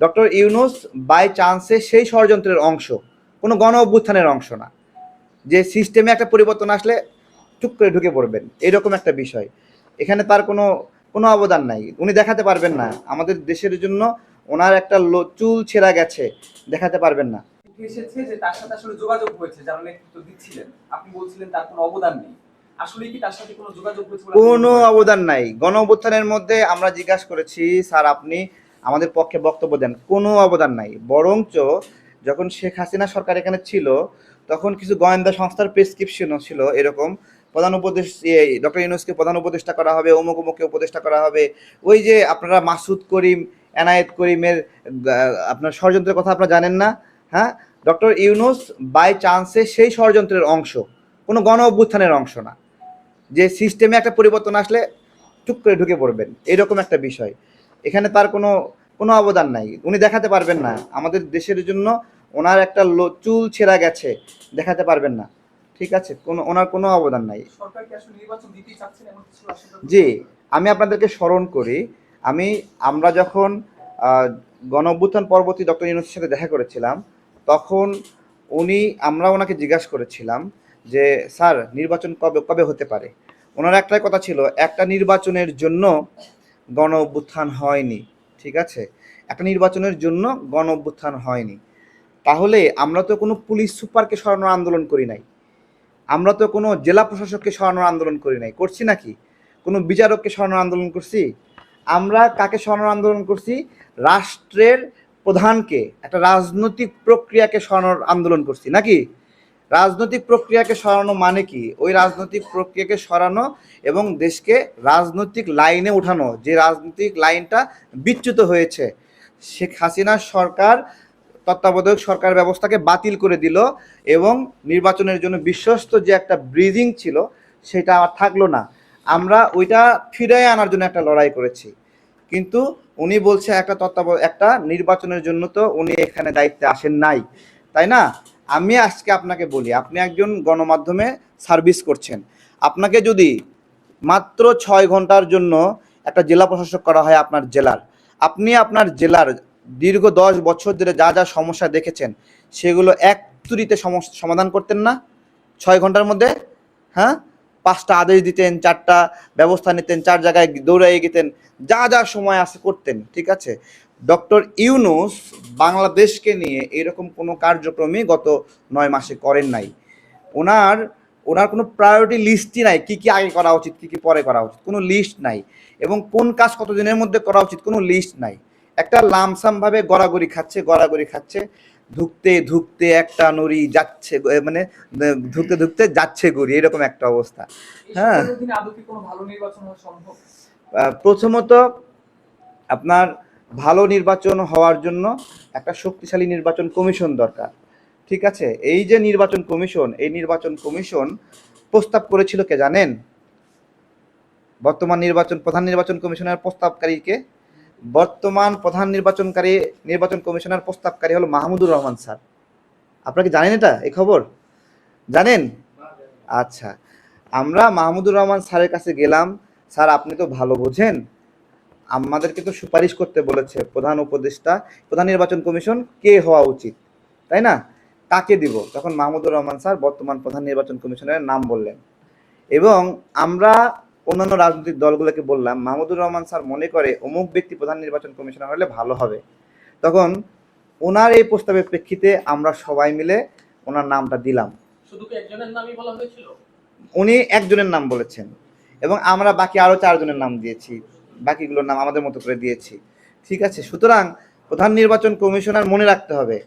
Doctor Yunus by চান্সে সেই ষড়যন্ত্রের অংশ কোনো গণ অভ্যুত্থানের অংশ না। যে সিস্টেমে একটা পরিবর্তন আসলে চুপ করে ঢুকে পড়বেন এরকম একটা বিষয়। এখানে তার কোনো কোনো অবদান নাই। উনি দেখাতে পারবেন না। আমাদের দেশের জন্য ওনার একটা চুল ছেঁড়া গেছে দেখাতে পারবেন না। এসেছে যে তার সাথে আসলে যোগাযোগ হয়েছে যারা নেতৃত্ব দিচ্ছিলেন। আপনি বলছিলেন তার কোনো অবদান নেই। কোনো? অবদান নাই। গণ অভ্যুত্থানের মধ্যে আমরা জিজ্ঞাসা করেছি স্যার আপনি আমাদের পক্ষে বক্তব্য দেন, কোনো অবদান নাই। বরঞ্চ যখন শেখ হাসিনা সরকার এখানে ছিল, তখন কিছু গোয়েন্দা সংস্থার প্রেসক্রিপশনও ছিল এরকম। প্রধান উপদেশ ডক্টর ইউনুসকে প্রধান উপদেষ্টা করা হবে, অমুক অমুককে উপদেষ্টা করা হবে। ওই যে আপনারা মাসুদ করিম, এনায়েত করিমের আপনার ষড়যন্ত্রের কথা আপনারা জানেন না? হ্যাঁ? ডক্টর ইউনুস বাই চান্সে সেই ষড়যন্ত্রের অংশ, কোনো গণ অভ্যুত্থানের অংশ না। যে সিস্টেমে একটা পরিবর্তন আসলে চুপ করে ঢুকে পড়বেন, এরকম একটা বিষয়। এখানে তার কোনো কোনো অবদান নাই। উনি দেখাতে পারবেন না। আমাদের দেশের জন্য ওনার একটা লো- চুল ছেঁড়া গেছে। দেখাতে পারবেন না। ঠিক আছে? কোনো ওনার কোনো অবদান নাই। জি আমি আপনাদেরকে স্মরণ করি আমি আমরা যখন আহ, গণ অভ্যুত্থান পরবর্তী ডক্টর ইউনুসের সাথে দেখা করেছিলাম তখন উনি আমরা ওনাকে জিজ্ঞাসা করেছিলাম যে স্যার নির্বাচন কবে কবে হতে পারে? ওনার একটাই কথা ছিল একটা নির্বাচনের জন্য গণ অভ্যুত্থান হয়নি। ঠিক আছে? একটা নির্বাচনের জন্য গণ অভ্যুত্থান হয়নি। তাহলে আমরা তো কোনো পুলিশ সুপারকে সরানোর আন্দোলন করি নাই। আমরা তো কোনো জেলা প্রশাসককে সরানোর আন্দোলন করি নাই। করছি নাকি? কোনো বিচারককে সরানোর আন্দোলন করছি? আমরা কাকে সরানোর আন্দোলন করছি? রাষ্ট্রের প্রধানকে, একটা রাজনৈতিক প্রক্রিয়াকে সরানোর আন্দোলন করছি। নাকি? রাজনৈতিক প্রক্রিয়াকে সরানো মানে কি? ওই রাজনৈতিক প্রক্রিয়াকে সরানো এবং দেশকে রাজনৈতিক লাইনে ওঠানো যে রাজনৈতিক লাইনটা বিচ্যুত হয়েছে। শেখ হাসিনার সরকার তত্ত্বাবধায়ক সরকার ব্যবস্থাকে বাতিল করে দিল এবং নির্বাচনের জন্য বিশ্বস্ত যে একটা ব্রিজিং ছিল সেটা আর থাকল না। আমরা ওইটা ফিরে আনার জন্য একটা লড়াই করেছি। কিন্তু উনি বলছে একটা তত্ত্বাব একটা নির্বাচনের জন্য তো উনি এখানে দায়িত্বে আসেন নাই। তাই না? আমি আজকে আপনাকে বলি, আপনি একজন গণমাধ্যমে সার্ভিস করছেন। আপনাকে যদি মাত্র ছয় ঘণ্টার জন্য একটা জেলা প্রশাসক করা হয় আপনার জেলার, আপনি আপনার জেলার দীর্ঘ দশ বছর ধরে যা যা সমস্যা দেখেছেন, সেগুলো এক তুরিতে সমাধান করতেন না? ছয় ঘণ্টার মধ্যে? হ্যাঁ? পাঁচটা আদেশ দিতেন, চারটা ব্যবস্থা নিতেন, চার জায়গায় দৌড়াইয়ে গেতেন, যা যা সময় আছে করতেন, ঠিক আছে? ডক্টর ইউনুস বাংলাদেশকে নিয়ে এরকম কোনো কার্যক্রমই গত নয় মাসে করেন নাই। ওনার ওনার কোনো প্রায়োরিটি লিস্টই নাই কি কি আগে করা উচিত কি কি পরে করা উচিত কোনো লিস্ট নাই। এবং কোন কাজ কতদিনের মধ্যে করা উচিত কোনো লিস্ট নাই। একটা লামসাম ভাবে গড়াগড়ি খাচ্ছে গড়াগড়ি খাচ্ছে ধুকতে ধুকতে একটা নড়ি যাচ্ছে মানে ধুকতে ধুকতে যাচ্ছে গড়ি এরকম একটা অবস্থা। হ্যাঁ। প্রথমত আপনার ভালো নির্বাচন হওয়ার জন্য একটা শক্তিশালী নির্বাচন কমিশন দরকার। ঠিক আছে? এই যে নির্বাচন কমিশন, এই নির্বাচন কমিশন প্রস্তাব করেছিল কে জানেন? বর্তমান নির্বাচন, প্রধান নির্বাচন কমিশনের প্রস্তাবকারীকে। বর্তমান প্রধান নির্বাচনকারী, নির্বাচন কমিশনার প্রস্তাবকারী হলো মাহমুদুর রহমান স্যার। আপনারা কি জানেন এটা, এই খবর? জানেন? আচ্ছা। আমরা মাহমুদুর রহমান স্যারের কাছে গেলাম, স্যার আপনি তো ভালো বোঝেন। আমাদেরকে তো সুপারিশ করতে বলেছে প্রধান উপদেষ্টা প্রধান নির্বাচন কমিশন কে হওয়া উচিত তাই না? কাকে দিব? তখন মাহমুদুর রহমান স্যার বর্তমান প্রধান নির্বাচন কমিশনের নাম বললেন। এবং আমরা অন্যান্য রাজনৈতিক দলগুলোকে বললাম মাহমুদুর রহমান স্যার মনে করে অমুক ব্যক্তি প্রধান নির্বাচন কমিশনার হলে ভালো হবে। তখন ওনার এই প্রস্তাবের প্রেক্ষিতে আমরা সবাই মিলে ওনার নামটা দিলাম। শুধু একজনের নামই বলা হয়েছিল? উনি একজনের নাম বলেছেন। এবং আমরা বাকি আরও চারজনের নাম দিয়েছি। বাকিগুলোর নাম আমাদের মতো করে দিয়েছি। ঠিক আছে, সুতরাং প্রধান নির্বাচন কমিশনার মনে রাখতে হবে,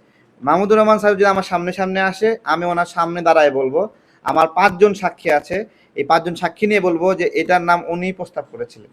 মাহমুদুর রহমান সাহেব যদি আমার সামনে সামনে আসে, আমি ওনার সামনে দাঁড়ায় বলব। আমার পাঁচজন সাক্ষী আছে, এই পাঁচজন সাক্ষী নিয়ে বলব যে এটার নাম উনি প্রস্তাব করেছিলেন।